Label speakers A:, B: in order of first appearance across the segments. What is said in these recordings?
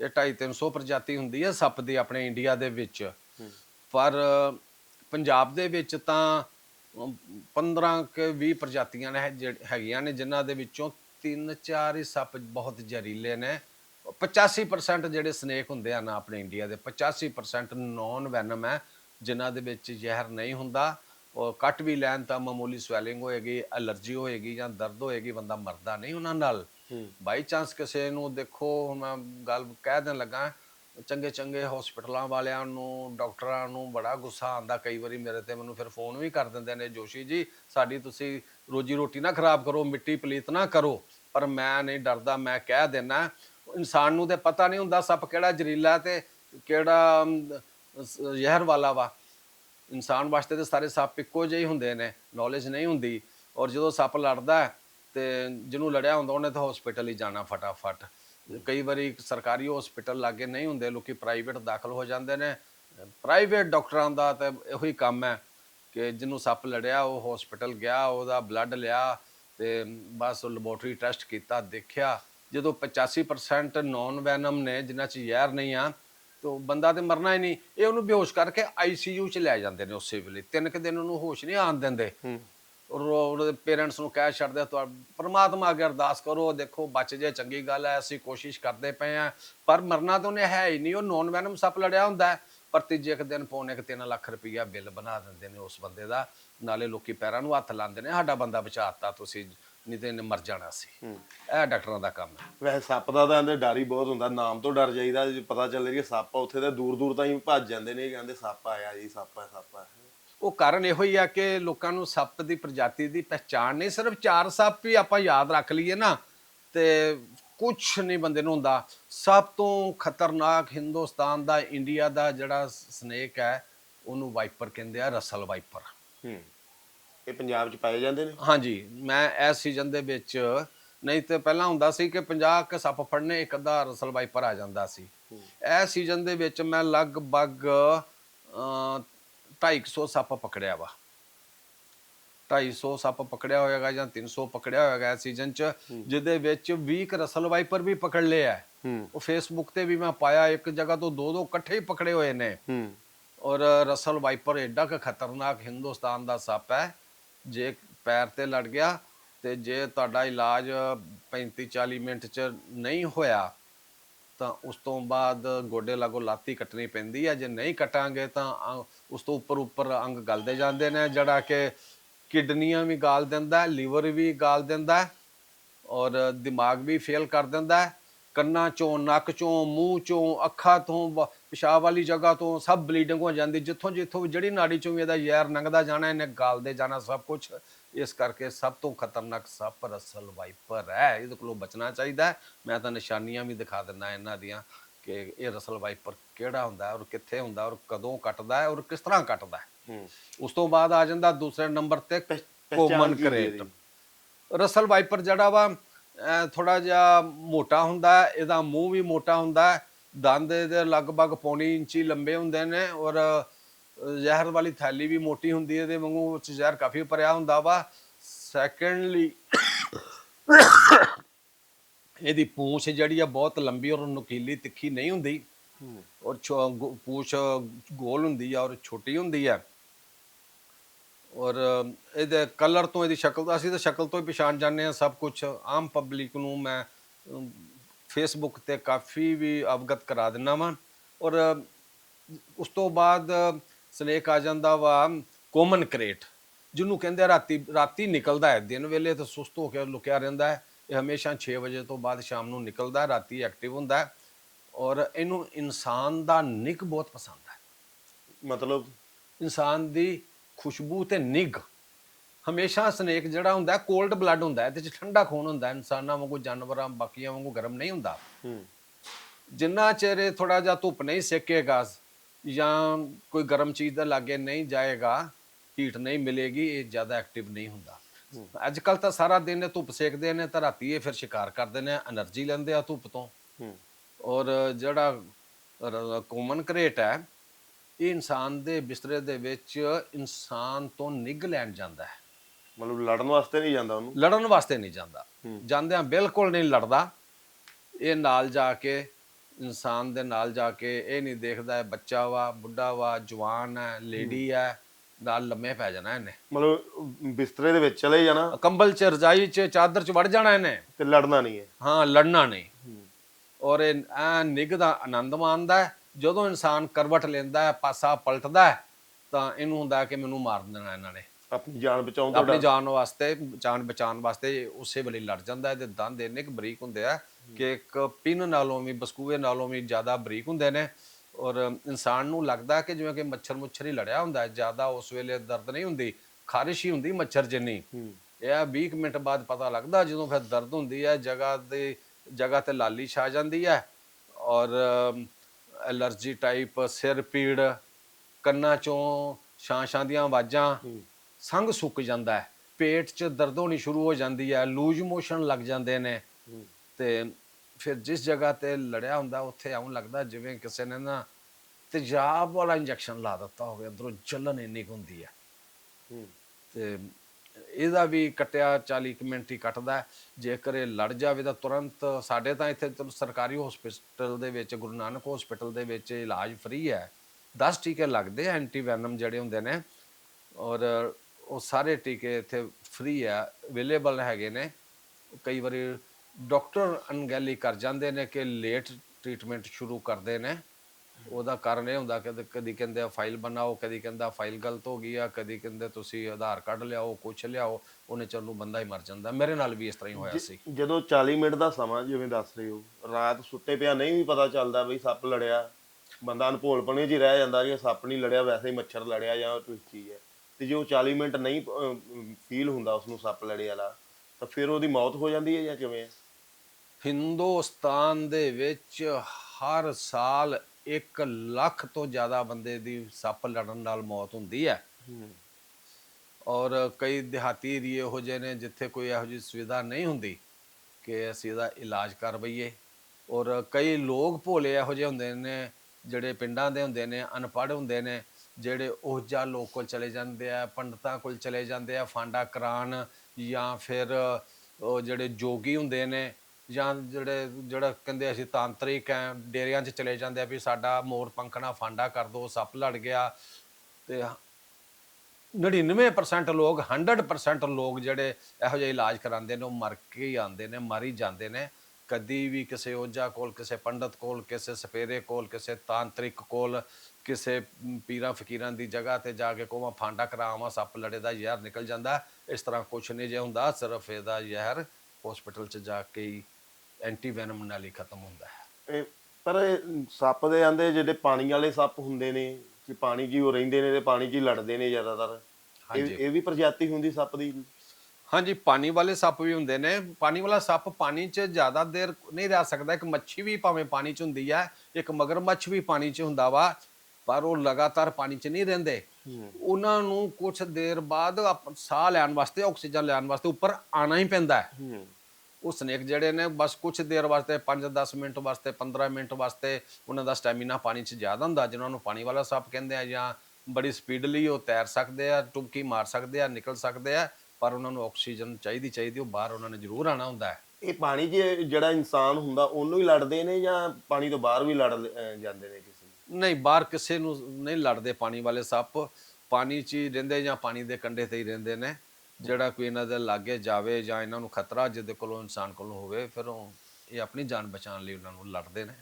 A: ਇਹ 250 ਪ੍ਰਜਾਤੀ ਹੁੰਦੀ ਹੈ ਸੱਪ ਦੀ ਆਪਣੇ ਇੰਡੀਆ ਦੇ ਵਿੱਚ। ਪਰ ਪੰਜਾਬ ਦੇ ਵਿੱਚ ਤਾਂ ਅਮ, 15 ਕਿ 20 ਪ੍ਰਜਾਤੀਆਂ ਨੇ ਹੈਗੀਆਂ ਨੇ ਜਿਨ੍ਹਾਂ ਦੇ ਵਿੱਚੋਂ ਤਿੰਨ ਚਾਰ ਹੀ ਸੱਪ ਬਹੁਤ ਜ਼ਹਿਰੀਲੇ ਨੇ। 85% ਜਿਹੜੇ ਸਨੇਕ ਹੁੰਦੇ ਆ ਨਾ ਆਪਣੇ ਇੰਡੀਆ ਦੇ 85% ਨੌਨ ਵੈਨਮ ਹੈ ਜਿਨ੍ਹਾਂ ਦੇ ਵਿੱਚ ਜ਼ਹਿਰ ਨਹੀਂ ਹੁੰਦਾ। ਉਹ ਕੱਟ ਵੀ ਲੈਣ ਤਾਂ ਮਾਮੂਲੀ ਸਵੈਲਿੰਗ ਹੋਏਗੀ ਐਲਰਜੀ ਹੋਏਗੀ ਜਾਂ ਦਰਦ ਹੋਏਗੀ ਬੰਦਾ ਮਰਦਾ ਨਹੀਂ ਉਹਨਾਂ ਨਾਲ। ਬਾਈ ਚਾਂਸ ਕਿਸੇ ਨੂੰ ਦੇਖੋ, ਹੁਣ ਮੈਂ ਗੱਲ ਕਹਿ ਦੇਣ ਲੱਗਾ ਚੰਗੇ ਚੰਗੇ ਹਸਪੀਟਲਾਂ ਵਾਲਿਆਂ ਨੂੰ ਡਾਕਟਰਾਂ ਨੂੰ ਬੜਾ ਗੁੱਸਾ ਆਂਦਾ ਕਈ ਵਾਰੀ ਮੇਰੇ ਤੇ, ਮੈਨੂੰ ਫਿਰ ਫੋਨ ਵੀ ਕਰ ਦਿੰਦੇ ਨੇ, ਜੋਸ਼ੀ ਜੀ, ਸਾਡੀ ਤੁਸੀਂ ਰੋਜੀ ਰੋਟੀ ਨਾ ਖਰਾਬ ਕਰੋ, ਮਿੱਟੀ ਪਲੀਤ ਨਾ ਕਰੋ। ਪਰ ਮੈਂ ਨਹੀਂ ਡਰਦਾ, ਮੈਂ ਕਹਿ ਦੇਣਾ ਇਨਸਾਨ ਨੂੰ ਤੇ ਪਤਾ ਨਹੀਂ ਹੁੰਦਾ ਸੱਪ ਕਿਹੜਾ ਜ਼ਹਿਰੀਲਾ ਤੇ ਕਿਹੜਾ ਜ਼ਹਿਰ ਵਾਲਾ ਵਾ। ਇਨਸਾਨ ਵਾਸਤੇ ਤੇ ਸਾਰੇ ਸੱਪ ਇੱਕੋ ਜਿਹੇ ਹੁੰਦੇ ਨੇ ਨੌਲੇਜ ਨਹੀਂ ਹੁੰਦੀ। ਔਰ ਜਦੋਂ ਸੱਪ ਲੜਦਾ ਤੇ ਜਿਹਨੂੰ ਲੜਿਆ ਹੁੰਦਾ, ਉਹਨੇ ਤਾਂ ਹਸਪੀਟਲ ਹੀ ਜਾਣਾ ਫਟਾਫਟ। ਕਈ ਵਾਰੀ ਸਰਕਾਰੀ ਹਸਪੀਟਲ ਲਾਗੇ ਨਹੀਂ ਹੁੰਦੇ, ਲੋਕੀ ਪ੍ਰਾਈਵੇਟ ਦਾਖਲ ਹੋ ਜਾਂਦੇ ਨੇ। ਪ੍ਰਾਈਵੇਟ ਡਾਕਟਰਾਂ ਦਾ ਤਾਂ ਇਹੋ ਹੀ ਕੰਮ ਹੈ ਕਿ ਜਿਹਨੂੰ ਸੱਪ ਲੜਿਆ, ਉਹ ਹਸਪੀਟਲ ਗਿਆ, ਉਹਦਾ ਬਲੱਡ ਲਿਆ ਤੇ ਬਸ ਲੈਬੋਰਟਰੀ ਟੈਸਟ ਕੀਤਾ, ਦੇਖਿਆ। ਜਦੋਂ 85% ਨੌਨ ਵੈਨਮ ਨੇ, ਜਿਨ੍ਹਾਂ 'ਚ ਜ਼ਹਿਰ ਨਹੀਂ ਆ, ਤੋ ਬੰਦਾ ਤੇ ਮਰਨਾ ਹੀ ਨਹੀਂ। ਇਹ ਉਹਨੂੰ ਬੇਹੋਸ਼ ਕਰਕੇ ਆਈਸੀਯੂ 'ਚ ਲੈ ਜਾਂਦੇ ਨੇ ਉਸੇ ਵੇਲੇ। ਤਿੰਨ ਕੁ ਦਿਨ ਉਹਨੂੰ ਹੋਸ਼ ਨਹੀਂ ਆਣ ਦਿੰਦੇ। ਉਹਦੇ ਪੇਰੈਂਟਸ ਨੂੰ ਕਹਿ ਛੱਡਦੇ ਤੁਹਾ ਪਰਮਾਤਮਾ ਅੱਗੇ ਅਰਦਾਸ ਕਰੋ ਦੇਖੋ ਬਚ ਜੇ ਚੰਗੀ ਗੱਲ ਹੈ ਅਸੀਂ ਕੋਸ਼ਿਸ਼ ਕਰਦੇ ਪਏ ਆ ਪਰ ਮਰਨਾ ਤਾਂ ਉਹਨੇ ਹੈ ਹੀ ਨਹੀਂ ਉਹ ਨੌਨ ਵੈਨਮ ਸੱਪ ਲੜਿਆ ਹੁੰਦਾ ਹੈ। ਪਰ ਤੀਜੇ ਇੱਕ ਦਿਨ ਪੌਣੇ ਕੁ 3 ਲੱਖ ਰੁਪਈਆ ਬਿੱਲ ਬਣਾ ਦਿੰਦੇ ਨੇ ਉਸ ਬੰਦੇ ਦਾ। ਨਾਲੇ ਲੋਕੀ ਪੈਰਾਂ ਨੂੰ ਹੱਥ ਲਾਉਂਦੇ ਨੇ ਸਾਡਾ ਬੰਦਾ ਬਚਾਤਾ ਤੁਸੀਂ ਨਹੀਂ ਤੇ ਇਹਨੇ ਮਰ ਜਾਣਾ ਸੀ। ਇਹ ਡਾਕਟਰਾਂ ਦਾ ਕੰਮ ਹੈ।
B: ਵੈਸੇ ਸੱਪ ਦਾ ਤਾਂ ਇਹਦੇ ਡਰ ਹੀ ਬਹੁਤ ਹੁੰਦਾ ਨਾਮ ਤੋਂ ਡਰ ਜਾਈਦਾ ਜੇ ਪਤਾ ਚੱਲੇ ਕਿ ਸੱਪ ਆ ਉੱਥੇ ਤੇ ਦੂਰ ਦੂਰ ਤਾਈਂ ਭੱਜ ਜਾਂਦੇ ਨੇ ਕਹਿੰਦੇ ਸੱਪ ਆਇਆ ਜੀ ਸੱਪ ਆ ਸੱਪ ਆ।
A: ਉਹ ਕਾਰਨ ਇਹੋ ਹੀ ਆ ਕਿ ਲੋਕਾਂ ਨੂੰ ਸੱਪ ਦੀ ਪ੍ਰਜਾਤੀ ਦੀ ਪਹਿਚਾਣ ਨਹੀਂ ਸਿਰਫ ਚਾਰ ਸੱਪ ਹੀ ਆਪਾਂ ਯਾਦ ਰੱਖ ਲਈਏ ਨਾ ਤੇ ਕੁਝ ਨਹੀਂ ਬੰਦੇ ਨੂੰ ਹੁੰਦਾ। ਸਭ ਤੋਂ ਖਤਰਨਾਕ ਹਿੰਦੁਸਤਾਨ ਦਾ ਇੰਡੀਆ ਦਾ ਜਿਹੜਾ ਸਨੇਕ ਹੈ ਉਹਨੂੰ ਵਾਈਪਰ ਕਹਿੰਦੇ ਆ ਰਸਲ ਵਾਈਪਰ।
B: ਹੂੰ। ਇਹ ਪੰਜਾਬ 'ਚ ਪਾਏ ਜਾਂਦੇ ਨੇ?
A: ਹਾਂਜੀ ਮੈਂ ਇਸ ਸੀਜ਼ਨ ਦੇ ਵਿੱਚ ਨਹੀਂ ਤੇ ਪਹਿਲਾਂ ਹੁੰਦਾ ਸੀ ਕਿ 50 ਕ ਸੱਪ ਫੜਨੇ ਇੱਕ ਅੱਧਾ ਰਸਲ ਵਾਈਪਰ ਆ ਜਾਂਦਾ ਸੀ। ਇਸ ਸੀਜ਼ਨ ਦੇ ਵਿੱਚ ਮੈਂ ਲਗਭਗ 250 ਸੱਪ ਪਕੜਿਆ ਵਾ। 250 ਸੱਪ ਪਕੜਿਆ ਹੋਏਗਾ ਜਾਂ 300 ਪਕੜਿਆ ਹੋਏਗਾ ਸੀਜ਼ਨ ਚ ਜਿਹਦੇ ਵਿੱਚ 20 ਕ ਰਸਲ ਵਾਈਪਰ ਵੀ ਪਕੜ ਲਿਆ ਉਹ ਫੇਸਬੁੱਕ ਤੇ ਵੀ ਮੈਂ ਪਾਇਆ ਇੱਕ ਜਗ੍ਹਾ ਤੋਂ ਦੋ ਦੋ ਇਕੱਠੇ ਹੀ ਪਕੜੇ ਹੋਏ ਨੇ। ਔਰ ਰਸਲ ਵਾਈਪਰ ਐਡਾ ਕੁ ਖਤਰਨਾਕ ਹਿੰਦੁਸਤਾਨ ਦਾ ਸੱਪ ਹੈ। ਜੇ ਪੈਰ ਤੇ ਲੜ ਗਿਆ ਤੇ ਜੇ ਤੁਹਾਡਾ ਇਲਾਜ 35 40 ਮਿੰਟ ਚ ਨਹੀਂ ਹੋਇਆ ਤਾਂ ਉਸ ਤੋਂ ਬਾਅਦ ਗੋਡੇ ਲਾਗੋ ਲਾਤੀ ਕੱਟਣੀ ਪੈਂਦੀ ਹੈ ਜੇ ਨਹੀਂ ਕਟਾਂਗੇ ਤਾਂ ਅ- ਉਸ ਤੋਂ ਉੱਪਰ ਉੱਪਰ ਅੰਗ ਗਲਦੇ ਜਾਂਦੇ ਨੇ, ਜਿਹੜਾ ਕਿ ਕਿਡਨੀਆਂ ਵੀ ਗਾਲ ਦਿੰਦਾ, ਲੀਵਰ ਵੀ ਗਾਲ ਦਿੰਦਾ ਔਰ ਦਿਮਾਗ ਵੀ ਫੇਲ ਕਰ ਦਿੰਦਾ। ਕੰਨਾਂ ਚੋਂ ਨੱਕ ਚੋਂ ਮੂੰਹ ਚੋਂ ਅੱਖਾਂ ਤੋਂ ਪਿਸ਼ਾਬ ਵਾਲੀ ਜਗ੍ਹਾ ਤੋਂ ਸਭ ਬਲੀਡਿੰਗ ਹੋ ਜਾਂਦੀ। ਜਿੱਥੋਂ ਜਿੱਥੋਂ ਜਿਹੜੀ ਨਾੜੀ ਚੋਂ ਵੀ ਇਹਦਾ ਜ਼ਹਿਰ ਲੰਘਦਾ ਜਾਣਾ ਇਹਨੇ ਗਾਲਦੇ ਜਾਣਾ ਸਭ ਕੁਝ ਇਸ ਕਰਕੇ ਸਭ ਤੋਂ ਖਤਰਨਾਕ ਸੱਪ ਰਸਲ ਵਾਈਪਰ ਹੈ। ਇਹਦੇ ਕੋਲੋਂ ਬਚਣਾ ਚਾਹੀਦਾ। ਮੈਂ ਤਾਂ ਨਿਸ਼ਾਨੀਆਂ ਵੀ ਦਿਖਾ ਦਿੰਦਾ ਇਹਨਾਂ ਦੀਆਂ ਕਿ ਇਹ ਰਸਲ ਵਾਈਪਰ ਕਿਹੜਾ ਹੁੰਦਾ ਔਰ ਕਿੱਥੇ ਹੁੰਦਾ ਔਰ ਕਦੋਂ ਕੱਟਦਾ ਹੈ ਔਰ ਕਿਸ ਤਰ੍ਹਾਂ ਕੱਟਦਾ ਹੈ। ਉਸ ਤੋਂ ਬਾਅਦ ਆ ਜਾਂਦਾ ਦੂਸਰੇ ਨੰਬਰ ਤੇ ਕੋਮਨ ਕਰੇਟ। ਰਸਲ ਵਾਈਪਰ ਜਿਹੜਾ ਵਾ ਥੋੜਾ ਜਿਹਾ ਮੋਟਾ ਹੁੰਦਾ ਹੈ ਇਹਦਾ ਮੂੰਹ ਵੀ ਮੋਟਾ ਹੁੰਦਾ ਹੈ ਦੰਦ ਇਹਦੇ ਲਗਭਗ ਪੌਣੀ ਇੰਚੀ ਲੰਬੇ ਹੁੰਦੇ ਨੇ ਔਰ ਜ਼ਹਿਰ ਵਾਲੀ ਥੈਲੀ ਵੀ ਮੋਟੀ ਹੁੰਦੀ ਹੈ ਇਹਦੇ ਵਾਂਗੂ ਉਹ 'ਚ ਜ਼ਹਿਰ ਕਾਫੀ ਭਰਿਆ ਹੁੰਦਾ ਵਾ। ਸੈਕੰਡਲੀ ਇਹਦੀ ਪੂੰਛ ਜਿਹੜੀ ਆ ਬਹੁਤ ਲੰਬੀ ਔਰ ਨੁਕੀਲੀ ਤਿੱਖੀ ਨਹੀਂ ਹੁੰਦੀ। ਔਰ ਪੂਛ ਗੋਲ ਹੁੰਦੀ ਆ ਔਰ ਛੋਟੀ ਹੁੰਦੀ ਆ। ਔਰ ਇਹਦੇ ਕਲਰ ਤੋਂ ਇਹਦੀ ਸ਼ਕਲ ਤੋਂ ਅਸੀਂ ਤਾਂ ਸ਼ਕਲ ਤੋਂ ਹੀ ਪਛਾਣ ਜਾਂਦੇ ਆ ਸਭ ਕੁਝ ਆਮ ਪਬਲਿਕ ਨੂੰ ਮੈਂ ਫੇਸਬੁੱਕ ਤੇ ਕਾਫੀ ਵੀ ਅਵਗਤ ਕਰਾ ਦਿੰਦਾ ਵਾਂ। ਔਰ ਉਸ ਤੋਂ ਬਾਅਦ ਸਨੇਕ ਆ ਜਾਂਦਾ ਵਾ ਕੋਮਨ ਕ੍ਰੇਟ ਜਿਹਨੂੰ ਕਹਿੰਦੇ ਆ ਰਾਤੀ ਰਾਤੀ ਨਿਕਲਦਾ ਹੈ। ਦਿਨ ਵੇਲੇ ਤਾਂ ਸੁਸਤ ਹੋ ਕੇ ਲੁਕਿਆ ਰਹਿੰਦਾ ਹੈ। ਇਹ ਹਮੇਸ਼ਾ 6 ਵਜੇ ਤੋਂ ਬਾਅਦ ਸ਼ਾਮ ਨੂੰ ਨਿਕਲਦਾ ਹੈ ਰਾਤੀ ਐਕਟਿਵ ਹੁੰਦਾ ਹੈ। ਔਰ ਇਹਨੂੰ ਇਨਸਾਨ ਦਾ ਨਿੱਘ ਬਹੁਤ ਪਸੰਦ ਹੈ।
B: ਮਤਲਬ?
A: ਇਨਸਾਨ ਦੀ ਖੁਸ਼ਬੂ ਤੇ ਨਿਗ ਹਮੇਸ਼ਾ ਸਨੇਕ ਜਿਹੜਾ ਹੁੰਦਾ ਕੋਲਡ ਬਲੱਡ ਹੁੰਦਾ ਇਹਦੇ ਚ ਠੰਡਾ ਖੂਨ ਹੁੰਦਾ ਇਨਸਾਨਾਂ ਵਾਂਗੂ ਜਾਨਵਰਾਂ ਬਾਕੀਆਂ ਵਾਂਗੂ ਗਰਮ ਨਹੀਂ ਹੁੰਦਾ। ਜਿੰਨਾ ਚਿਰ ਥੋੜਾ ਜਿਹਾ ਧੁੱਪ ਨਹੀਂ ਸੇਕੇਗਾ ਜਾਂ ਕੋਈ ਗਰਮ ਚੀਜ਼ ਦਾ ਲਾਗੇ ਨਹੀਂ ਜਾਏਗਾ ਹੀਟ ਨਹੀਂ ਮਿਲੇਗੀ ਇਹ ਜ਼ਿਆਦਾ ਐਕਟਿਵ ਨਹੀਂ ਹੁੰਦਾ। ਅੱਜ ਕੱਲ ਤਾਂ ਸਾਰਾ ਦਿਨ ਇਹ ਧੁੱਪ ਸੇਕਦੇ ਨੇ ਤਾਂ ਰਾਤੀ ਇਹ ਫਿਰ ਸ਼ਿਕਾਰ ਕਰਦੇ ਨੇ એનર્ਜੀ ਲੈਂਦੇ ਆ ਧੁੱਪ ਤੋਂ। ਔਰ ਜਿਹੜਾ ਕੋਮਨ ਕ੍ਰੇਟ ਹੈ ਇਹ ਇਨਸਾਨ ਦੇ ਬਿਸਤਰੇ ਦੇ ਵਿੱਚ ਇਨਸਾਨ ਤੋਂ ਨਿੱਘ ਲੈਣ ਜਾਂਦਾ ਹੈ।
B: ਮਤਲਬ ਲੜਨ ਵਾਸਤੇ ਨਹੀਂ ਜਾਂਦਾ ਉਹਨੂੰ?
A: ਲੜਨ ਵਾਸਤੇ ਨਹੀਂ ਜਾਂਦਾ। ਜਾਂਦਿਆਂ ਬਿਲਕੁਲ ਨਹੀਂ ਲੜਦਾ। ਇਹ ਨਾਲ ਜਾ ਕੇ ਇਨਸਾਨ ਦੇ ਨਾਲ ਜਾ ਕੇ ਇਹ ਨਹੀਂ ਦੇਖਦਾ ਹੈ ਬੱਚਾ ਵਾ ਬੁੱਢਾ ਵਾ ਜਵਾਨ ਹੈ ਲੇਡੀ ਹੈ। ਨਾਲ ਲੰਮੇ ਪੈ ਜਾਣਾ ਇਹਨੇ।
B: ਮਤਲਬ ਬਿਸਤਰੇ ਦੇ ਵਿੱਚ ਚਲੇ ਜਾਣਾ।
A: ਕੰਬਲ ਚ ਰਜਾਈ ਚ ਚਾਦਰ ਚ ਵੜ ਜਾਣਾ ਇਹਨੇ।
B: ਤੇ ਲੜਨਾ ਨਹੀਂ ਹੈ।
A: ਹਾਂ ਲੜਨਾ ਨਹੀਂ। ਔਰ ਇਹ ਨਿੱਘ ਦਾ ਆਨੰਦ ਮਾਣਦਾ ਹੈ। ਜਦੋਂ ਇਨਸਾਨ ਕਰਵਟ ਲੈਂਦਾ ਹੈ ਪਾਸਾ ਪਲਟਦਾ ਹੈ ਤਾਂ ਇਹਨੂੰ ਹੁੰਦਾ ਕਿ ਮੈਨੂੰ ਮਾਰ ਦੇਣਾ ਇਹਨਾਂ ਨੇ।
B: ਆਪਣੀ ਜਾਨ ਬਚਾਉਣ ਤੋਂ
A: ਆਪਣੀ ਜਾਨ ਵਾਸਤੇ ਜਾਨ ਬਚਾਉਣ ਵਾਸਤੇ ਉਸੇ ਵੇਲੇ ਲੜ ਜਾਂਦਾ ਹੈ ਤੇ ਦੰਦ ਇੰਨੇ ਕੁ ਬਰੀਕ ਹੁੰਦੇ ਆ ਕਿ ਇੱਕ ਪਿੰਨ ਨਾਲੋਂ ਵੀ ਬਸਕੂਏ ਨਾਲੋਂ ਵੀ ਜ਼ਿਆਦਾ ਬਰੀਕ ਹੁੰਦੇ ਨੇ ਔਰ ਇਨਸਾਨ ਨੂੰ ਲੱਗਦਾ ਕਿ ਜਿਵੇਂ ਕਿ ਮੱਛਰ ਮੁੱਛਰ ਹੀ ਲੜਿਆ ਹੁੰਦਾ ਹੈ ਜ਼ਿਆਦਾ ਉਸ ਵੇਲੇ ਦਰਦ ਨਹੀਂ ਹੁੰਦੀ ਖਾਰਿਸ਼ ਹੀ ਹੁੰਦੀ ਮੱਛਰ ਜਿੰਨੀ। ਇਹ ਆ 20 ਕੁ ਮਿੰਟ ਬਾਅਦ ਪਤਾ ਲੱਗਦਾ ਜਦੋਂ ਫਿਰ ਦਰਦ ਹੁੰਦੀ ਹੈ ਜਗ੍ਹਾ ਦੇ ਜਗ੍ਹਾ ਤੇ ਲਾਲੀ ਛਾ ਜਾਂਦੀ ਹੈ ਔਰ ਐਲਰਜੀ ਟਾਈਪ ਸਿਰ ਪੀੜ ਕੰਨਾਂ ਚੋਂ ਛਾਂ ਛਾਂ ਦੀਆਂ ਆਵਾਜ਼ਾਂ ਸੰਗ ਸੁੱਕ ਜਾਂਦਾ ਹੈ। ਪੇਟ 'ਚ ਦਰਦ ਹੋਣੀ ਸ਼ੁਰੂ ਹੋ ਜਾਂਦੀ ਹੈ ਲੂਜ ਮੋਸ਼ਨ ਲੱਗ ਜਾਂਦੇ ਨੇ। ਤੇ ਫਿਰ ਜਿਸ ਜਗ੍ਹਾ ਤੇ ਲੜਿਆ ਹੁੰਦਾ ਉੱਥੇ ਆਉਂ ਲੱਗਦਾ ਜਿਵੇਂ ਕਿਸੇ ਨੇ ਨਾ ਤੇਜ਼ਾਬ ਵਾਲਾ ਇੰਜੈਕਸ਼ਨ ਲਾ ਦਿੱਤਾ ਹੋਵੇ ਅੰਦਰੋਂ ਜਲਨ ਇੰਨੀ ਹੁੰਦੀ ਹੂੰ। ਤੇ ਇਹਦਾ ਵੀ ਕਟਿਆ 40 ਕੁ ਮਿੰਟ ਹੀ ਕੱਟਦਾ ਹੈ। ਜੇਕਰ ਇਹ ਲੜ ਜਾਵੇ ਤਾਂ ਤੁਰੰਤ ਸਾਡੇ ਤਾਂ ਇੱਥੇ ਸਰਕਾਰੀ ਹਸਪੀਟਲ ਦੇ ਵਿੱਚ, ਗੁਰੂ ਨਾਨਕ ਹਸਪੀਟਲ ਦੇ ਵਿੱਚ ਇਲਾਜ ਫ੍ਰੀ ਹੈ। 10 ਟੀਕੇ ਲੱਗਦੇ ਆ ਐਂਟੀ ਵੈਨਮ ਜਿਹੜੇ ਹੁੰਦੇ ਨੇ ਔਰ ਉਹ ਸਾਰੇ ਟੀਕੇ ਇੱਥੇ ਫ੍ਰੀ ਆ ਅਵੇਲੇਬਲ ਹੈਗੇ ਨੇ। ਕਈ ਵਾਰੀ ਡਾਕਟਰ ਅਣਗਹਿਲੀ ਕਰ ਜਾਂਦੇ ਨੇ ਕਿ ਲੇਟ ਟ੍ਰੀਟਮੈਂਟ ਸ਼ੁਰੂ ਕਰਦੇ ਨੇ। ਉਹਦਾ ਕਾਰਨ ਇਹ ਹੁੰਦਾ ਕਿ ਕਦੀ ਕਹਿੰਦੇ ਆ ਫਾਈਲ ਬਣਾਓ ਕਦੀ ਕਹਿੰਦਾ ਫਾਈਲ ਗਲਤ ਹੋ ਗਈ ਆ ਕਦੀ ਕਹਿੰਦੇ ਤੁਸੀਂ ਆਧਾਰ ਕਾਰਡ ਲਿਆਓ ਕੁਛ ਲਿਆਓ ਉਹਨੇ ਚੱਲੂ ਬੰਦਾ ਹੀ ਮਰ ਜਾਂਦਾ। ਮੇਰੇ ਨਾਲ ਵੀ ਇਸ ਤਰ੍ਹਾਂ ਹੀ ਹੋਇਆ ਸੀ।
B: ਜਦੋਂ 40 ਮਿੰਟ ਦਾ ਸਮਾਂ ਜਿਵੇਂ ਦੱਸ ਰਹੇ ਹੋ ਰਾਤ ਸੁੱਤੇ ਪਿਆ ਨਹੀਂ ਵੀ ਪਤਾ ਚੱਲਦਾ ਬਈ ਸੱਪ ਲੜਿਆ ਬੰਦਾ ਅਨਭੋਲ ਪਣੇ 'ਚ ਹੀ ਰਹਿ ਜਾਂਦਾ ਕਿ ਸੱਪ ਨਹੀਂ ਲੜਿਆ ਵੈਸੇ ਹੀ ਮੱਛਰ ਲੜਿਆ ਜਾਂ ਕੋਈ ਚੀਜ਼ ਹੈ। ਤੇ ਜੇ ਉਹ 40 ਮਿੰਟ ਨਹੀਂ ਫੀਲ ਹੁੰਦਾ ਉਸ ਨੂੰ ਸੱਪ ਲੜੇ ਵਾਲਾ ਤਾਂ ਫਿਰ ਉਹਦੀ ਮੌਤ ਹੋ ਜਾਂਦੀ ਹੈ ਜਾਂ ਕਿਵੇਂ
A: ਹਿੰਦੁਸਤਾਨ ਦੇ ਵਿੱਚ ਹਰ ਸਾਲ 1 ਲੱਖ ਤੋਂ ਜ਼ਿਆਦਾ ਬੰਦੇ ਦੀ ਸੱਪ ਲੜਨ ਨਾਲ ਮੌਤ ਹੁੰਦੀ ਹੈ। ਔਰ ਕਈ ਦਿਹਾਤੀ ਏਰੀਏ ਇਹੋ ਜਿਹੇ ਨੇ ਜਿੱਥੇ ਕੋਈ ਇਹੋ ਜਿਹੀ ਸੁਵਿਧਾ ਨਹੀਂ ਹੁੰਦੀ ਕਿ ਅਸੀਂ ਇਹਦਾ ਇਲਾਜ ਕਰਵਾਈਏ ਔਰ ਕਈ ਲੋਕ ਭੋਲੇ ਇਹੋ ਜਿਹੇ ਹੁੰਦੇ ਨੇ ਜਿਹੜੇ ਪਿੰਡਾਂ ਦੇ ਹੁੰਦੇ ਨੇ ਅਨਪੜ੍ਹ ਹੁੰਦੇ ਨੇ ਜਿਹੜੇ ਉਹ ਜਿਹਾ ਲੋਕ ਕੋਲ ਚਲੇ ਜਾਂਦੇ ਆ ਪੰਡਤਾਂ ਕੋਲ ਚਲੇ ਜਾਂਦੇ ਆ ਫਾਂਡਾ ਕਰਾਨ ਜਾਂ ਫਿਰ ਉਹ ਜਿਹੜੇ ਜੋਗੀ ਹੁੰਦੇ ਨੇ ਜਾਂ ਜਿਹੜੇ, ਜਿਹੜਾ ਕਹਿੰਦੇ ਅਸੀਂ ਤਾਂਤਰਿਕ ਆ ਡੇਰਿਆਂ 'ਚ ਚਲੇ ਜਾਂਦੇ ਆ ਵੀ ਸਾਡਾ ਮੋਰ ਪੰਖਣਾ ਫਾਂਡਾ ਕਰ ਦੋ, ਸੱਪ ਲੜ ਗਿਆ ਤੇ 99% ਲੋਕ 100% ਲੋਕ ਜਿਹੜੇ ਇਹੋ ਜਿਹੇ ਇਲਾਜ ਕਰਾਉਂਦੇ ਨੇ, ਉਹ ਮਰ ਕੇ ਹੀ ਆਉਂਦੇ ਨੇ, ਮਰ ਹੀ ਜਾਂਦੇ ਨੇ। ਕਦੀ ਵੀ ਕਿਸੇ ਓਝਾ ਕੋਲ, ਕਿਸੇ ਪੰਡਤ ਕੋਲ, ਕਿਸੇ ਸਪੇਰੇ ਕੋਲ, ਕਿਸੇ ਤਾਂਤਰਿਕ ਕੋਲ, ਕਿਸੇ ਪੀਰਾਂ ਫਕੀਰਾਂ ਦੀ ਜਗ੍ਹਾ ਤੇ ਜਾ ਕੇ ਕੋਮਾ ਫਾਂਡਾ ਕਰਾਵਾਂ ਸੱਪ ਲੜੇ ਦਾ ਜ਼ਹਿਰ ਨਿਕਲ ਜਾਂਦਾ। ਇਸ ਤਰ੍ਹਾਂ ਕੁਛ ਨਹੀਂ ਜੇ ਹੁੰਦਾ, ਸਿਰਫ ਇਹਦਾ ਜ਼ਹਿਰ ਹਸਪੀਟਲ 'ਚ ਜਾ ਕੇ ਹੀ ਐਂਟੀ ਵੈਨਮ ਨਾਲ ਹੀ ਖਤਮ ਹੁੰਦਾ ਹੈ।
B: ਇਹ ਪਰ ਇਹ ਸੱਪ ਦੇ ਆਂਦੇ ਜਿਹੜੇ ਪਾਣੀ ਵਾਲੇ ਸੱਪ ਹੁੰਦੇ ਨੇ ਕਿ ਪਾਣੀ 'ਚ ਹੀ ਉਹ ਰਹਿੰਦੇ ਨੇ ਤੇ ਪਾਣੀ 'ਚ ਹੀ ਲੜਦੇ ਨੇ ਜ਼ਿਆਦਾਤਰ। ਇਹ
A: ਹਾਂਜੀ।
B: ਇਹ ਵੀ ਪ੍ਰਜਾਤੀ ਹੁੰਦੀ ਸੱਪ ਦੀ?
A: ਹਾਂਜੀ ਪਾਣੀ ਵਾਲੇ ਸੱਪ ਵੀ ਹੁੰਦੇ ਨੇ। ਪਾਣੀ ਵਾਲਾ ਸੱਪ ਪਾਣੀ 'ਚ ਜ਼ਿਆਦਾ ਦੇਰ ਨਹੀਂ ਰਹਿ ਸਕਦਾ। ਇੱਕ ਮੱਛੀ ਵੀ ਭਾਵੇਂ ਪਾਣੀ 'ਚ ਹੁੰਦੀ ਹੈ ਇੱਕ ਮਗਰਮੱਛ ਵੀ ਪਾਣੀ 'ਚ ਹੁੰਦਾ ਵਾ ਪਰ ਉਹ ਲਗਾਤਾਰ ਪਾਣੀ 'ਚ ਨਹੀਂ ਰਹਿੰਦੇ। ਉਹਨਾਂ ਨੂੰ ਕੁਝ ਦੇਰ ਬਾਅਦ ਆਪ- ਸਾਹ ਲੈਣ ਵਾਸਤੇ ਆਕਸੀਜਨ ਲੈਣ ਵਾਸਤੇ ਉੱਪਰ ਆਣਾ ਹੀ ਪੈਂਦਾ ਹੈ।
B: ਹੂੰ।
A: ਉਹ ਸਨੇਕ ਜਿਹੜੇ ਨੇ ਬਸ ਕੁਝ ਦੇਰ ਵਾਸਤੇ 5-10 ਮਿੰਟ ਵਾਸਤੇ 15 ਮਿੰਟ ਵਾਸਤੇ ਉਹਨਾਂ ਦਾ ਸਟੈਮਿਨਾ ਪਾਣੀ 'ਚ ਜ਼ਿਆਦਾ ਹੁੰਦਾ ਜਿਨ੍ਹਾਂ ਨੂੰ ਪਾਣੀ ਵਾਲਾ ਸੱਪ ਕਹਿੰਦੇ ਆ ਜਾਂ ਬੜੀ ਸਪੀਡਲੀ ਉਹ ਤੈਰ ਸਕਦੇ ਆ ਟੁਬਕੀ ਮਾਰ ਸਕਦੇ ਆ ਨਿਕਲ ਸਕਦੇ ਆ ਪਰ ਉਹਨਾਂ ਨੂੰ ਆਕਸੀਜਨ ਚਾਹੀਦੀ ਚਾਹੀਦੀ ਉਹ ਬਾਹਰ ਉਹਨਾਂ ਨੇ ਜ਼ਰੂਰ ਆਣਾ ਹੁੰਦਾ ਹੈ।
B: ਇਹ ਪਾਣੀ ਜਿਹੜਾ ਇਨਸਾਨ ਹੁੰਦਾ ਉਹਨੂੰ ਹੀ ਲੜਦੇ ਨੇ ਜਾਂ ਪਾਣੀ ਤੋਂ ਬਾਹਰ ਵੀ ਲੜ ਜਾਂਦੇ ਨੇ ਕਿਸੇ
A: ਨਹੀਂ ਬਾਹਰ ਕਿਸੇ ਨੂੰ ਨਹੀਂ ਲੜਦੇ ਪਾਣੀ ਵਾਲੇ ਸੱਪ। ਪਾਣੀ 'ਚ ਹੀ ਰਹਿੰਦੇ ਜਾਂ ਪਾਣੀ ਦੇ ਕੰਢੇ ਤੇ ਹੀ ਰਹਿੰਦੇ ਨੇ। ਜਿਹੜਾ ਕੋਈ ਇਹਨਾਂ ਦੇ ਲਾਗੇ ਜਾਵੇ ਜਾਂ ਇਹਨਾਂ ਨੂੰ ਖਤਰਾ ਜਿਹਦੇ ਕੋਲੋਂ ਇਨਸਾਨ ਕੋਲੋਂ ਹੋਵੇ ਫਿਰ ਉਹ ਇਹ ਆਪਣੀ ਜਾਨ ਬਚਾਉਣ ਲਈ ਉਹਨਾਂ ਨੂੰ ਲੜਦੇ ਨੇ।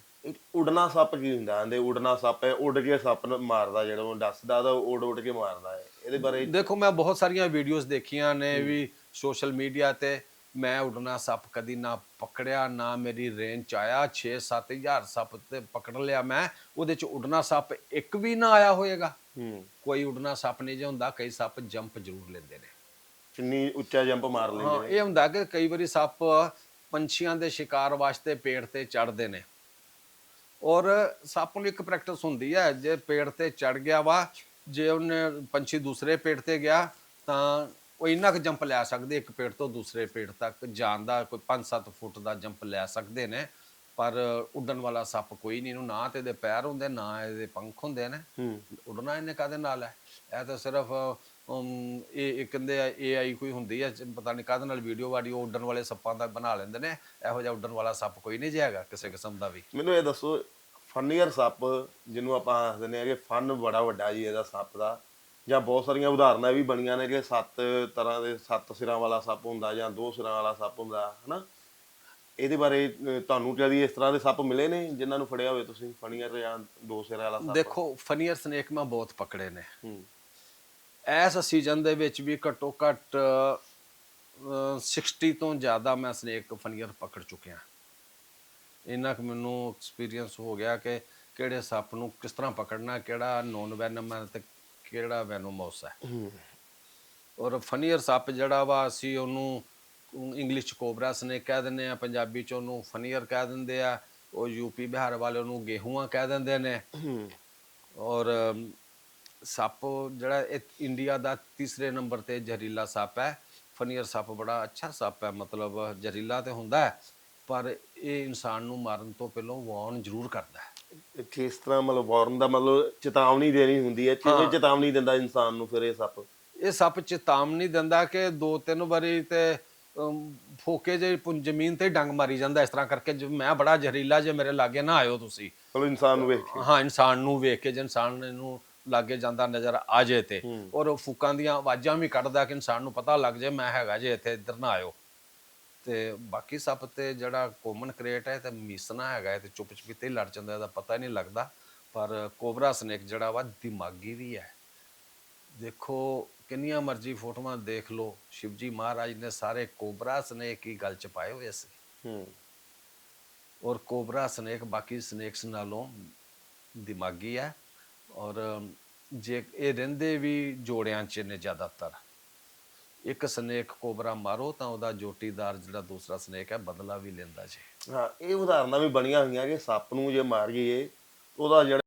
B: ਉਡਣਾ ਸੱਪ ਕੀ ਹੁੰਦਾ? ਆਂਦੇ ਉਡਣਾ ਸੱਪ ਹੈ ਉੱਡ ਕੇ ਸੱਪ ਨੂੰ ਮਾਰਦਾ ਜਿਹੜਾ ਉਹ ਦੱਸਦਾ ਤਾਂ ਉੱਡ ਉੱਡ ਕੇ ਮਾਰਦਾ ਹੈ। ਇਹਦੇ ਬਾਰੇ
A: ਦੇਖੋ ਮੈਂ ਬਹੁਤ ਸਾਰੀਆਂ ਵੀਡੀਓਜ਼ ਦੇਖੀਆਂ ਨੇ ਵੀ ਸੋਸ਼ਲ ਮੀਡੀਆ ਤੇ ਮੈਂ ਉਡਣਾ ਸੱਪ ਕਦੀ ਨਾ ਪਕੜਿਆ ਨਾ ਮੇਰੀ ਰੇਂਜ ਚ ਆਇਆ। 6-7000 ਸੱਪ ਤੇ ਪਕੜ ਲਿਆ ਮੈਂ ਉਹਦੇ ਚ ਉਡਣਾ ਸੱਪ ਇੱਕ ਵੀ ਨਾ ਆਇਆ ਹੋਏਗਾ।
B: ਹੂੰ।
A: ਕੋਈ ਉਡਣਾ ਸੱਪ ਨਹੀਂ ਜੇ ਹੁੰਦਾ ਕਈ ਸੱਪ ਜੰਪ ਜ਼ਰੂਰ ਲੈਂਦੇ ਨੇ।
B: ਕਿੰਨੀ ਉੱਚਾ ਜੰਪ ਮਾਰ ਲੈਂਦੇ
A: ਹਾਂ ਇਹ ਹੁੰਦਾ ਕਿ ਕਈ ਵਾਰੀ ਸੱਪ ਪੰਛੀਆਂ ਦੇ ਸ਼ਿਕਾਰ ਵਾਸਤੇ ਪੇੜ ਤੇ ਚੜਦੇ ਨੇ। ਔਰ ਸੱਪ ਨੂੰ ਇੱਕ ਪ੍ਰੈਕਟਿਸ ਹੁੰਦੀ ਹੈ ਜੇ ਪੇੜ ਤੇ ਚੜ ਗਿਆ ਵਾ ਜੇ ਉਹਨੇ ਪੰਛੀ ਦੂਸਰੇ ਪੇੜ ਤੇ ਗਿਆ ਤਾਂ ਉਹ ਇੰਨਾ ਕੁ ਜੰਪ ਲੈ ਸਕਦੇ ਇੱਕ ਪੇੜ ਤੋਂ ਦੂਸਰੇ ਪੇੜ ਤੱਕ ਜਾਣ ਦਾ ਕੋਈ 5-7 ਫੁੱਟ ਦਾ ਜੰਪ ਲੈ ਸਕਦੇ ਨੇ। ਪਰ ਉੱਡਣ ਵਾਲਾ ਸੱਪ ਕੋਈ ਨਹੀਂ ਇਹਨੂੰ ਨਾ ਤੇ ਇਹਦੇ ਪੈਰ ਹੁੰਦੇ ਨਾ ਇਹਦੇ ਪੰਖ ਹੁੰਦੇ ਨੇ।
B: ਹੂੰ।
A: ਉੱਡਣਾ ਇਹਨੇ ਕਾਦੇ ਨਾਲ ਹੈ? ਇਹ ਤਾਂ ਸਿਰਫ ਇਹ ਇਹ ਕਹਿੰਦੇ ਆ AI ਕੋਈ ਹੁੰਦੀ ਆ ਪਤਾ ਨਹੀਂ ਕਾਹਦੇ ਨਾਲ ਵੀਡੀਓ ਵਾਡੀਓ ਉੱਡਣ ਵਾਲੇ ਸੱਪਾਂ ਦਾ ਬਣਾ ਲੈਂਦੇ ਨੇ ਇਹੋ ਜਿਹਾ ਉੱਡਣ ਵਾਲਾ ਸੱਪ ਕੋਈ ਨਹੀਂ ਜਿਹਾਗਾ ਕਿਸੇ ਕਿਸਮ ਦਾ ਵੀ।
B: ਮੈਨੂੰ ਇਹ ਦੱਸੋ ਫਨੀਅਰ ਸੱਪ ਜਿਹਨੂੰ ਆਪਾਂ ਆਖਦੇ ਨੇ ਕਿ ਫਨ ਬੜਾ ਵੱਡਾ ਜੀ ਇਹਦਾ ਸੱਪ ਦਾ। ਜਾਂ ਬਹੁਤ ਸਾਰੀਆਂ ਉਦਾਹਰਨਾਂ ਵੀ ਬਣੀਆਂ ਨੇ ਕਿ ਸੱਤ ਤਰ੍ਹਾਂ ਦੇ ਸੱਤ ਸਿਰਾਂ ਵਾਲਾ ਸੱਪ ਹੁੰਦਾ ਜਾਂ ਦੋ ਸਿਰਾਂ ਵਾਲਾ ਸੱਪ ਹੁੰਦਾ ਹਨਾ? ਇਹਦੇ ਬਾਰੇ ਤੁਹਾਨੂੰ ਕਦੀ ਇਸ ਤਰ੍ਹਾਂ ਦੇ ਸੱਪ ਮਿਲੇ ਨੇ ਜਿਨ੍ਹਾਂ ਨੂੰ ਫੜਿਆ ਹੋਵੇ ਤੁਸੀਂ ਫਨੀਅਰ ਜਾਂ ਦੋ ਸਿਰਾਂ ਵਾਲਾ ਸੱਪ?
A: ਦੇਖੋ ਫਨੀਅਰ ਸਨੇਕ ਮੈਂ ਬਹੁਤ ਪਕੜੇ ਨੇ।
B: ਹੂੰ।
A: ਇਸ ਸੀਜ਼ਨ ਦੇ ਵਿੱਚ ਵੀ ਘੱਟੋ ਘੱਟ ਅਹ, 60 ਤੋਂ ਜ਼ਿਆਦਾ ਮੈਂ ਸਨੇਕ ਫਨੀਅਰ ਪਕੜ ਚੁੱਕਿਆ। ਇੰਨਾ ਕੁ ਮੈਨੂੰ ਐਕਸਪੀਰੀਅੰਸ ਹੋ ਗਿਆ ਕਿ ਕਿਹੜੇ ਸੱਪ ਨੂੰ ਕਿਸ ਤਰ੍ਹਾਂ ਪਕੜਨਾ ਕਿਹੜਾ ਨੋਨ ਵੈਨਮ ਹੈ ਤੇ ਕਿਹੜਾ ਵੈਨੋਮੋਸ ਹੈ।
B: ਹੂੰ।
A: ਔਰ ਫਨੀਅਰ ਸੱਪ ਜਿਹੜਾ ਵਾ ਅਸੀਂ ਉਹਨੂੰ ਇੰਗਲਿਸ਼ ਚ ਕੋਬਰਾ ਸਨੇਕ ਕਹਿ ਦਿੰਦੇ ਆ ਪੰਜਾਬੀ ਚ ਉਹਨੂੰ ਫਨੀਅਰ ਕਹਿ ਦਿੰਦੇ ਆ। ਉਹ ਯੂਪੀ ਬਿਹਾਰ ਵਾਲੇ ਉਹਨੂੰ ਗੇਹੂਆਂ ਕਹਿ ਦਿੰਦੇ ਨੇ। ਔਰ ਸੱਪ ਜਿਹੜਾ ਇਹ ਇੰਡੀਆ ਦਾ ਤੀਸਰੇ ਨੰਬਰ ਤੇ ਜ਼ਹਿਰੀਲਾ ਸੱਪ ਹੈ। ਫਨੀਅਰ ਸੱਪ ਬੜਾ ਅੱਛਾ ਸੱਪ ਹੈ ਮਤਲਬ ਜ਼ਹਿਰੀਲਾ ਤੇ ਹੁੰਦਾ ਹੈ ਪਰ ਇਹ ਇਨਸਾਨ ਨੂੰ ਮਾਰਨ ਤੋਂ ਪਹਿਲਾਂ ਵਾਰਨ ਜ਼ਰੂਰ ਕਰਦਾ ਹੈ।
B: ਕਿਸ ਤਰ੍ਹਾਂ ਮਤਲਬ ਵਾਰਨ ਦਾ ਮਤਲਬ ਚੇਤਾਵਨੀ ਦੇਣੀ ਹੁੰਦੀ ਹੈ ਕਿਵੇਂ ਚੇਤਾਵਨੀ ਦਿੰਦਾ ਇਨਸਾਨ ਨੂੰ ਫਿਰ ਇਹ ਸੱਪ?
A: ਇਹ ਸੱਪ ਚੇਤਾਵਨੀ ਦਿੰਦਾ ਕਿ ਦੋ ਤਿੰਨ ਵਾਰੀ ਤੇ ਫੋਕੇ ਜੇ ਜ਼ਮੀਨ ਤੇ ਡੰਗ ਮਾਰੀ ਜਾਂਦਾ ਇਸ ਤਰ੍ਹਾਂ ਕਰਕੇ ਜੇ ਮੈਂ ਬੜਾ ਜ਼ਹਿਰੀਲਾ ਜੇ ਮੇਰੇ ਲਾਗੇ ਨਾ ਆਇਓ ਤੁਸੀਂ।
B: ਮਤਲਬ ਇਨਸਾਨ ਨੂੰ ਵੇਖ ਕੇ।
A: ਹਾਂ ਇਨਸਾਨ ਨੂੰ ਵੇਖ ਕੇ ਜੇ ਇਨਸਾਨ ਨੂੰ ਲਾਗੇ ਜਾਂਦਾ ਨਜ਼ਰ ਆ ਜੇ ਤੇ। ਔਰ ਉਹ ਫੂਕਾਂ ਦੀਆਂ ਆਵਾਜ਼ਾਂ ਵੀ ਕੱਢਦਾ ਕਿ ਇਨਸਾਨ ਨੂੰ ਪਤਾ ਲੱਗ ਜੇ ਮੈਂ ਹੈਗਾ ਜੇ ਇੱਥੇ ਇੱਧਰ ਨਾ ਆਇਓ। ਤੇ ਬਾਕੀ ਸੱਪ ਤੇ ਜਿਹੜਾ ਕੋਮਨ ਕ੍ਰੇਟ ਹੈ ਤੇ ਮੀਸਨਾ ਹੈਗਾ ਤੇ ਚੁੱਪ ਚਪੀਤੇ ਲੜ ਜਾਂਦਾ ਇਹਦਾ ਪਤਾ ਹੀ ਨਹੀਂ ਲੱਗਦਾ। ਪਰ ਕੋਬਰਾ ਸਨੇਕ ਜਿਹੜਾ ਵਾ ਦਿਮਾਗੀ ਵੀ ਹੈ। ਦੇਖੋ ਕਿੰਨੀਆਂ ਮਰਜ਼ੀ ਫੋਟੋਆਂ ਦੇਖ ਲਓ। ਸ਼ਿਵਜੀ ਮਹਾਰਾਜ ਨੇ ਸਾਰੇ ਕੋਬਰਾ ਸਨੇਕ ਹੀ ਗੱਲ ਚ ਪਾਏ ਹੋਏ ਸੀ।
B: ਹੂੰ।
A: ਔਰ ਕੋਬਰਾ ਸਨੇਕ ਬਾਕੀ ਸਨੇਕਸ ਨਾਲੋਂ ਦਿਮਾਗੀ ਹੈ। ਔਰ ਜੇ ਇਹ ਰਹਿੰਦੇ ਵੀ ਜੋੜਿਆਂ 'ਚ ਨੇ ਜ਼ਿਆਦਾਤਰ। ਇੱਕ ਸਨੇਕ ਕੋਬਰਾ ਮਾਰੋ ਤਾਂ ਉਹਦਾ ਜੋਟੀਦਾਰ ਜਿਹੜਾ ਦੂਸਰਾ ਸਨੇਕ ਹੈ ਬਦਲਾ ਵੀ ਲੈਂਦਾ ਜੀ।
B: ਹਾਂ, ਇਹ ਉਦਾਹਰਨਾਂ ਵੀ ਬਣੀਆਂ ਹੋਈਆਂ ਕਿ ਸੱਪ ਨੂੰ ਜੇ ਮਾਰੀਏ, ਉਹਦਾ ਜਿਹੜਾ